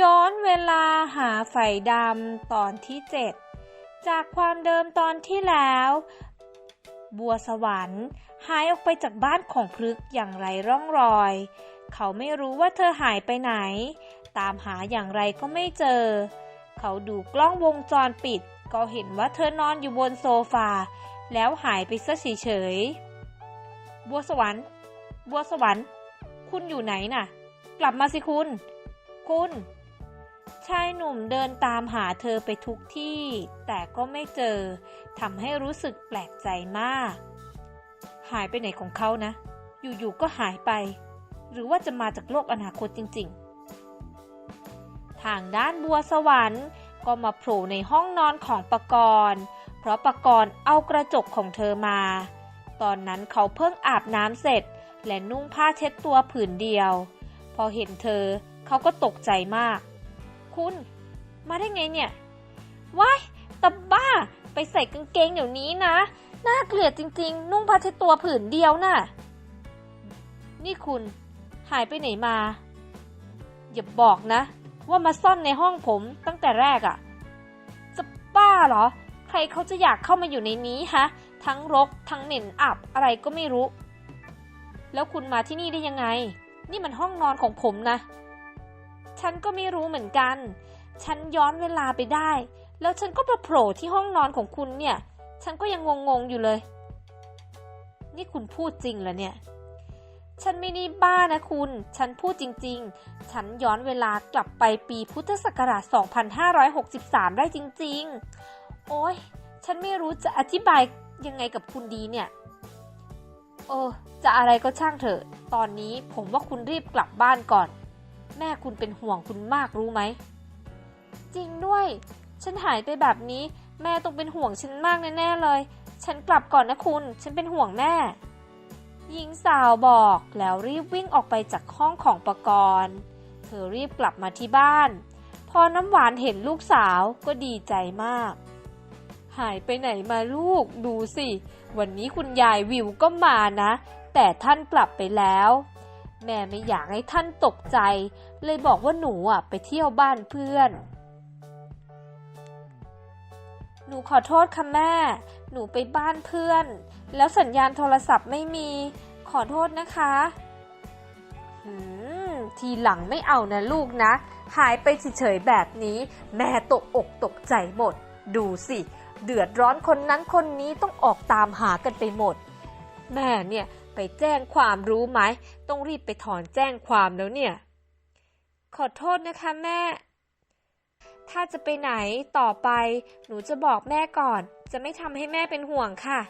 ย้อนเวลาหาไฟดำตอนที่เจ็ดจากความเดิมตอนที่แล้ว บัวสวรรค์หายออกไปจากบ้านของพฤกอย่างไรร่องรอย เขาไม่รู้ว่าเธอหายไปไหน ตามหาอย่างไรก็ไม่เจอ เขาดูกล้องวงจรปิด ก็เห็นว่าเธอนอนอยู่บนโซฟา แล้วหายไปซะเฉยๆบัวสวรรค์ บัวสวรรค์ คุณอยู่ไหนน่ะ กลับมาสิคุณคุณ ชายหนุ่มเดินตามหาเธอไปทุกที่ แต่ก็ไม่เจอทำให้รู้สึกแปลกใจมาก หายไปไหนของเขานะ อยู่ๆก็หายไป หรือว่าจะมาจากโลกอนาคตจริง ๆ ทางด้านบัวสวรรค์ก็มาโผล่ในห้องนอนของปกรณ์ เพราะปกรณ์เอากระจกของเธอมา ตอนนั้นเขาเพิ่งอาบน้ำเสร็จ และนุ่งผ้าเช็ดตัวผืนเดียว พอเห็นเธอเขาก็ตกใจมาก คุณ มาได้ไงเนี่ย ว้ายตบบ้า ไปใส่กางเกงเดี๋ยวนี้นะ น่าเกลียดจริง ๆ นุ่งผ้าเช็ดตัวผืนเดียวน่ะ นี่คุณ หายไปไหนมา อย่าบอกนะ ว่ามาซ่อนในห้องผมตั้งแต่แรกอะ่ะ จะบ้าเหรอ ใครเขาจะอยากเข้ามาอยู่ในนี้ฮะ ทั้งรก ทั้งเหม็นอับ อะไรก็ไม่รู้ แล้วคุณมาที่นี่ได้ยังไง นี่มันห้องนอนของผมนะ ฉันก็ไม่รู้เหมือนกัน ฉันย้อนเวลาไปได้ แล้วฉันก็มาโผล่ที่ห้องนอนของคุณเนี่ย ฉันก็ยังงงๆอยู่เลย นี่คุณพูดจริงเหรอเนี่ย ฉันไม่ได้บ้านะคุณ ฉันพูดจริง ๆ ฉันย้อนเวลากลับไปปีพุทธศักราช 2563 ได้จริง ๆ โอ้ยฉันไม่รู้จะอธิบายยังไงกับคุณดีเนี่ยเออจะอะไรก็ช่างเถอะ ตอนนี้ผมว่าคุณรีบกลับบ้านก่อน แม่คุณเป็นห่วงคุณมากรู้ไหม จริงด้วย ฉันหายไปแบบนี้ แม่ต้องเป็นห่วงฉันมากแน่ๆเลย ฉันกลับก่อนนะคุณ ฉันเป็นห่วงแม่ หญิงสาวบอกแล้วรีบวิ่งออกไปจากห้องของประกรณ์เธอรีบกลับมาที่บ้าน พอน้ำหวานเห็นลูกสาวก็ดีใจมาก หายไปไหนมาลูกดูสิ วันนี้คุณยายวิวก็มานะ แต่ท่านกลับไปแล้ว แม่ไม่อยากให้ท่านตกใจ เลยบอกว่าหนูอะไปเที่ยวบ้านเพื่อน หนูขอโทษค่ะแม่ หนูไปบ้านเพื่อน แล้วสัญญาณโทรศัพท์ไม่มี ขอโทษนะคะทีหลังไม่เอานะลูกนะ หายไปเฉยๆแบบนี้ แม่ตกอกตกใจหมด ดูสิ เดือดร้อนคนนั้นคนนี้ต้องออกตามหากันไปหมด แม่เนี่ย ไปแจ้งความรู้ไหม ต้องรีบไปถอนแจ้งความแล้วเนี่ย ขอโทษนะคะแม่ ถ้าจะไปไหนต่อไป หนูจะบอกแม่ก่อน จะไม่ทำให้แม่เป็นห่วงค่ะ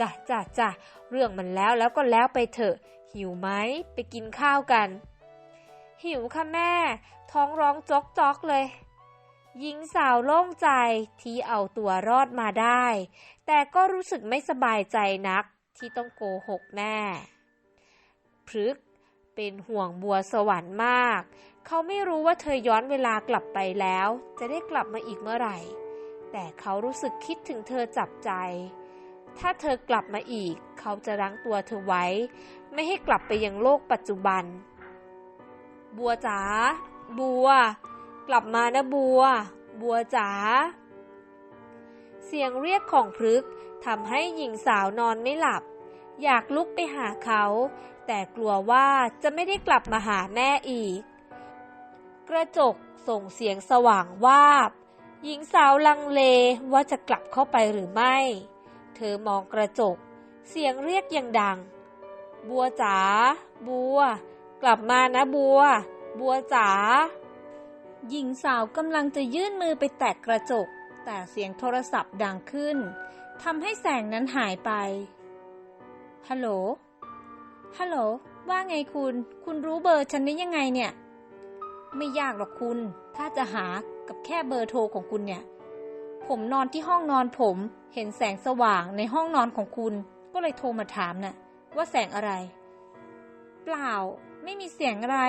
จ้ะจ้ะจ้ะเรื่องมันแล้วแล้วก็แล้วไปเถอะ หิวไหมไปกินข้าวกัน หิวค่ะแม่ ท้องร้องจอกจอกเลยหญิงสาวโล่งใจที่เอาตัวรอดมาได้ แต่ก็รู้สึกไม่สบายใจนัก ที่ต้องโกหกแม่พฤกเป็นห่วงบัวสวรรค์มาก เขาไม่รู้ว่าเธอย้อนเวลากลับไปแล้ว จะได้กลับมาอีกเมื่อไหร่ แต่เขารู้สึกคิดถึงเธอจับใจ ถ้าเธอกลับมาอีก เขาจะรั้งตัวเธอไว้ ไม่ให้กลับไปยังโลกปัจจุบัน บัวจ๋า บัว กลับมานะบัว บัวจ๋า สียงเรียกของพฤกทำให้หญิงสาวนอนไม่หลับ อยากลุกไปหาเขา แต่กลัวว่าจะไม่ได้กลับมาหาแม่อีก กระจกส่งเสียงสว่างวาบ หญิงสาวลังเลว่าจะกลับเข้าไปหรือไม่ เธอมองกระจก เสียงเรียกยังดัง บัวจ๋าบัว กลับมานะบัว บัวจ๋าหญิงสาวกำลังจะยื่นมือไปแตะกระจก แต่เสียงโทรศัพท์ดังขึ้นทำให้แสงนั้นหายไป ฮัลโหล ฮัลโหล ว่าไงคุณ คุณรู้เบอร์ฉันได้ยังไงเนี่ย ไม่ยากหรอกคุณ ถ้าจะหากับแค่เบอร์โทรของคุณเนี่ย ผมนอนที่ห้องนอนผม เห็นแสงสว่างในห้องนอนของคุณ ก็เลยโทรมาถามน่ะ ว่าแสงอะไร เปล่า ไม่มีเสียงอะไร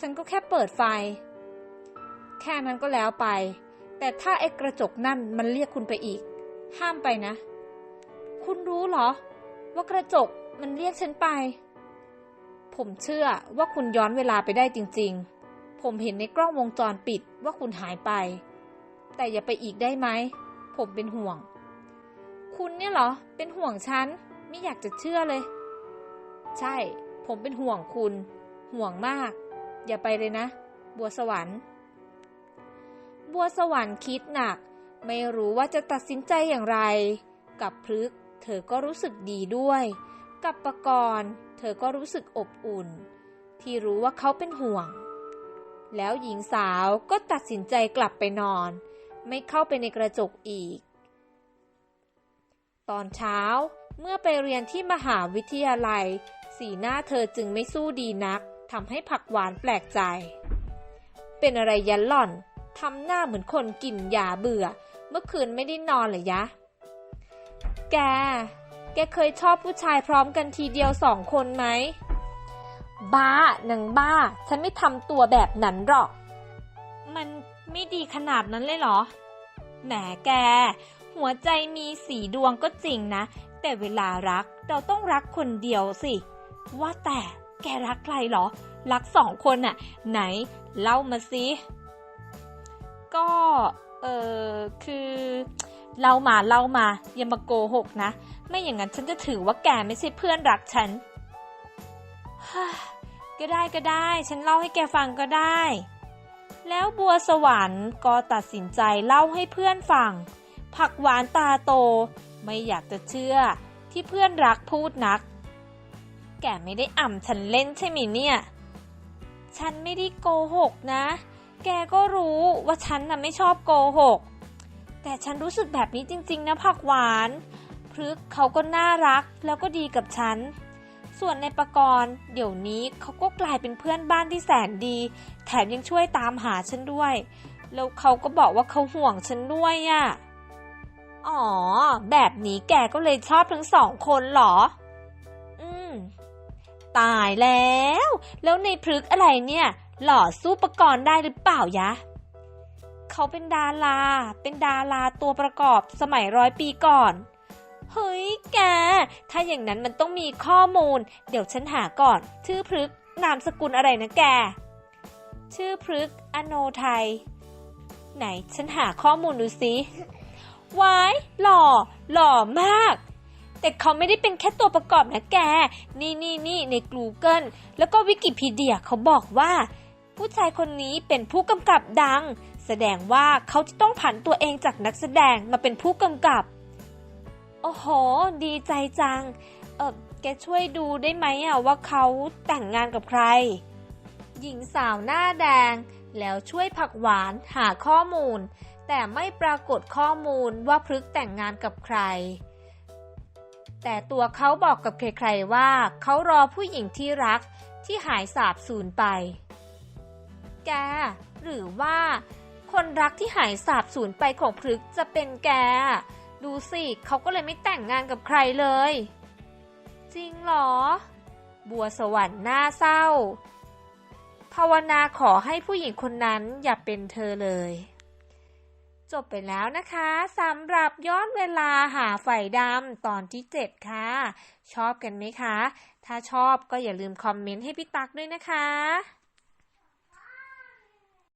ฉันก็แค่เปิดไฟ แค่นั้นก็แล้วไป แต่ถ้าไอ้กระจกนั่นมันเรียกคุณไปอีก ห้ามไปนะ คุณรู้เหรอ ว่ากระจกมันเรียกฉันไป ผมเชื่อว่าคุณย้อนเวลาไปได้จริงๆผผมเห็นในกล้องวงจรปิดว่าคุณหายไป แต่อย่าไปอีกได้ไหม ผมเป็นห่วง คุณเนี่ยเหรอ เป็นห่วงฉัน ไม่อยากจะเชื่อเลย ใช่ ผมเป็นห่วงคุณ ห่วงมาก อย่าไปเลยนะ บัวสวรรค์ บัวสวรรค์คิดหนัก ไม่รู้ว่าจะตัดสินใจอย่างไร กับพฤกเธอก็รู้สึกดีด้วย กับประกรณ์เธอก็รู้สึกอบอุ่น ที่รู้ว่าเขาเป็นห่วง แล้วหญิงสาวก็ตัดสินใจกลับไปนอน ไม่เข้าไปในกระจกอีก ตอนเช้าเมื่อไปเรียนที่มหาวิทยาลัย สีหน้าเธอจึงไม่สู้ดีนักทำให้ผักหวานแปลกใจ เป็นอะไรยันหล่อน ทำหน้าเหมือนคนกินยาเบื่อ เมื่อคืนไม่ได้นอนเหรอยะ แก แกเคยชอบผู้ชายพร้อมกันทีเดียวสองคนไหม บ้าหนังบ้า ฉันไม่ทำตัวแบบนั้นหรอก มันไม่ดีขนาดนั้นเลยเหรอ แหมแก หัวใจมีสีดวงก็จริงนะ แต่เวลารักเราต้องรักคนเดียวสิ ว่าแต่แกรักใครเหรอ รักสองคนน่ะ ไหน เล่ามาสิ ก็เออคือเล่ามาเล่ามาอย่ามาโกหกนะ ไม่อย่างนั้นฉันจะถือว่าแกไม่ใช่เพื่อนรักฉันก็ได้ก็ได้ ฉันเล่าให้แกฟังก็ได้ แล้วบัวสวรรค์ก็ตัดสินใจเล่าให้เพื่อนฟัง ผักหวานตาโต ไม่อยากจะเชื่อที่เพื่อนรักพูดนัก แกไม่ได้อ่ำฉันเล่นใช่ไหมเนี่ย ฉันไม่ได้โกหกนะ แกก็รู้ว่าฉันน่ะไม่ชอบโกหก แต่ฉันรู้สึกแบบนี้จริงๆนะผักหวาน พฤกเขาก็น่ารักแล้วก็ดีกับฉัน ส่วนในประกรณ์เดี๋ยวนี้เขาก็กลายเป็นเพื่อนบ้านที่แสนดี แถมยังช่วยตามหาฉันด้วย แล้วเขาก็บอกว่าเขาห่วงฉันด้วยอะ่ะ อ๋อ แบบนี้แกก็เลยชอบทั้งสองคนเหรอ อืม ตายแล้ว แล้วในพฤกอะไรเนี่ย หล่อสู้ประกรณ์ได้หรือเปล่ายะ เขาเป็นดารา เป็นดาราตัวประกอบสมัยร้อยปีก่อน เฮ้ยแก ถ้าอย่างนั้นมันต้องมีข้อมูล เดี๋ยวฉันหาก่อน ชื่อพฤกษ์นามสกุลอะไรนะแก ชื่อพฤกษ์อโนไทย ไหนฉันหาข้อมูลดูสิว้ายหล่อ หล่อมาก แต่เขาไม่ได้เป็นแค่ตัวประกอบนะแก นี่นี่นี่ใน Google แล้วก็วิกิพีเดียเขาบอกว่า ผู้ชายคนนี้เป็นผู้กำกับดัง แสดงว่าเขาจะต้องผันตัวเองจากนักแสดงมาเป็นผู้กำกับ โอ้โห ดีใจจัง เออแกช่วยดูได้ไหมอะว่าเขาแต่งงานกับใคร หญิงสาวหน้าแดง แล้วช่วยผักหวานหาข้อมูล แต่ไม่ปรากฏข้อมูลว่าพฤกแต่งงานกับใคร แต่ตัวเขาบอกกับใครๆว่าเขารอผู้หญิงที่รักที่หายสาบสูญไป แก หรือว่า คนรักที่หายสาบสูญไปของพฤกจะเป็นแก ดูสิเขาก็เลยไม่แต่งงานกับใครเลย จริงเหรอ บัวสวรรค์หน้าเศร้า ภาวนาขอให้ผู้หญิงคนนั้นอย่าเป็นเธอเลยจบไปแล้วนะคะสำหรับย้อนเวลาหาไฟดำตอนที่ 7 ค่ะ ชอบกันไหมคะ ถ้าชอบก็อย่าลืมคอมเมนต์ให้พี่ตักด้วยนะคะ